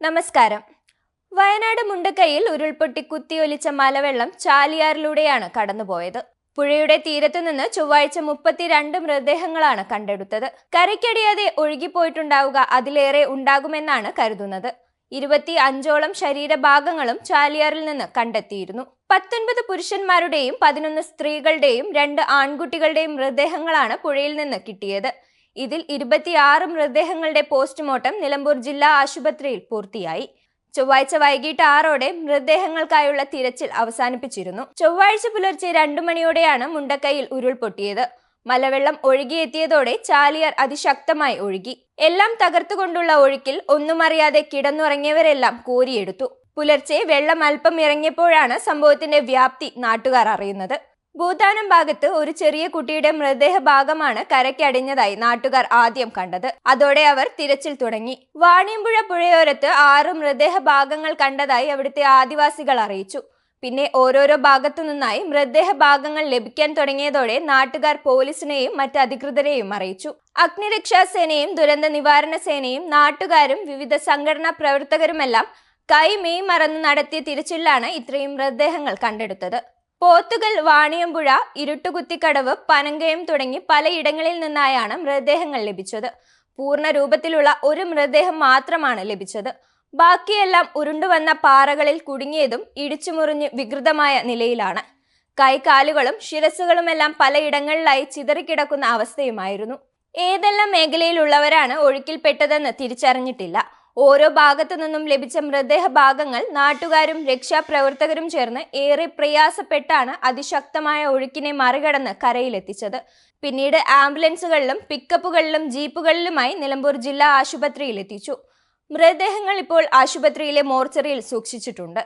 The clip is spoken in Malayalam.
നമസ്കാരം. വയനാട് മുണ്ടക്കൈയിൽ ഉരുൾപൊട്ടി കുത്തിയൊലിച്ച മലവെള്ളം ചാലിയാറിലൂടെയാണ് കടന്നുപോയത്. പുഴയുടെ തീരത്തുനിന്ന് ചൊവ്വാഴ്ച മുപ്പത്തിരണ്ട് മൃതദേഹങ്ങളാണ് കണ്ടെടുത്തത്. കരയ്ക്കടിയാതെ ഒഴുകിപ്പോയിട്ടുണ്ടാവുക അതിലേറെ ഉണ്ടാകുമെന്നാണ് കരുതുന്നത്. ഇരുപത്തി അഞ്ചോളം ശരീരഭാഗങ്ങളും ചാലിയാറിൽ നിന്ന് കണ്ടെത്തിയിരുന്നു. പത്തൊൻപത് പുരുഷന്മാരുടെയും പതിനൊന്ന് സ്ത്രീകളുടെയും രണ്ട് ആൺകുട്ടികളുടെയും മൃതദേഹങ്ങളാണ് പുഴയിൽ നിന്ന് കിട്ടിയത്. ഇതിൽ ഇരുപത്തിയാറ് മൃതദേഹങ്ങളുടെ പോസ്റ്റ്മോർട്ടം നിലമ്പൂർ ജില്ലാ ആശുപത്രിയിൽ പൂർത്തിയായി. ചൊവ്വാഴ്ച വൈകിട്ട് ആറോടെ മൃതദേഹങ്ങൾക്കായുള്ള തിരച്ചിൽ അവസാനിപ്പിച്ചിരുന്നു. ചൊവ്വാഴ്ച പുലർച്ചെ രണ്ടു മണിയോടെയാണ് മുണ്ടക്കൈയിൽ ഉരുൾപൊട്ടിയത്. മലവെള്ളം ഒഴുകിയെത്തിയതോടെ ചാലിയാർ അതിശക്തമായി ഒഴുകി. എല്ലാം തകർത്തുകൊണ്ടുള്ള ഒഴുക്കിൽ ഒന്നും അറിയാതെ കിടന്നുറങ്ങിയവരെല്ലാം കോരിയെടുത്തു. പുലർച്ചെ വെള്ളം അല്പം ഇറങ്ങിയപ്പോഴാണ് സംഭവത്തിന്റെ വ്യാപ്തി നാട്ടുകാർ അറിയുന്നത്. ഭൂതാനം ഭാഗത്ത് ഒരു ചെറിയ കുട്ടിയുടെ മൃതദേഹ ഭാഗമാണ് കരയ്ക്കടിഞ്ഞതായി നാട്ടുകാർ ആദ്യം കണ്ടത്. അതോടെ അവർ തിരച്ചിൽ തുടങ്ങി. വാണിയമ്പുഴ പുഴയോരത്ത് ആറ് മൃതദേഹ ഭാഗങ്ങൾ കണ്ടതായി അവിടുത്തെ ആദിവാസികൾ അറിയിച്ചു. പിന്നെ ഓരോരോ ഭാഗത്തു നിന്നായി മൃതദേഹ ഭാഗങ്ങൾ ലഭിക്കാൻ തുടങ്ങിയതോടെ നാട്ടുകാർ പോലീസിനെയും മറ്റ് അധികൃതരെയും അറിയിച്ചു. അഗ്നിരക്ഷാസേനയും ദുരന്ത നിവാരണ സേനയും നാട്ടുകാരും വിവിധ സംഘടനാ പ്രവർത്തകരുമെല്ലാം കൈ മെയ് മറന്ന് നടത്തിയ തിരച്ചിലാണ് ഇത്രയും മൃതദേഹങ്ങൾ കണ്ടെടുത്തത്. പോത്തുകൽ വാണിയമ്പുഴ ഇരുട്ടുകുത്തിക്കടവ് പനങ്കയം തുടങ്ങി പലയിടങ്ങളിൽ നിന്നായാണ് മൃതദേഹങ്ങൾ ലഭിച്ചത്. പൂർണ രൂപത്തിലുള്ള ഒരു മൃതദേഹം മാത്രമാണ് ലഭിച്ചത്. ബാക്കിയെല്ലാം ഉരുണ്ടുവന്ന പാറകളിൽ കുടുങ്ങിയതും ഇടിച്ചുമുറിഞ്ഞ് വികൃതമായ നിലയിലാണ്. കൈകാലുകളും ശിരസുകളുമെല്ലാം പലയിടങ്ങളിലായി ചിതറിക്കിടക്കുന്ന അവസ്ഥയുമായിരുന്നു. ഏതെല്ലാം മേഖലയിലുള്ളവരാണ് ഒഴുക്കിൽപ്പെട്ടതെന്ന് തിരിച്ചറിഞ്ഞിട്ടില്ല. ഓരോ ഭാഗത്തു നിന്നും ലഭിച്ച മൃതദേഹ ഭാഗങ്ങൾ നാട്ടുകാരും രക്ഷാപ്രവർത്തകരും ചേർന്ന് ഏറെ പ്രയാസപ്പെട്ടാണ് അതിശക്തമായ ഒഴുക്കിനെ മറികടന്ന് കരയിലെത്തിച്ചത്. പിന്നീട് ആംബുലൻസുകളിലും പിക്കപ്പുകളിലും ജീപ്പുകളിലുമായി നിലമ്പൂർ ജില്ലാ ആശുപത്രിയിൽ എത്തിച്ചു മൃതദേഹങ്ങൾ ഇപ്പോൾ ആശുപത്രിയിലെ മോർച്ചറിയിൽ സൂക്ഷിച്ചിട്ടുണ്ട്.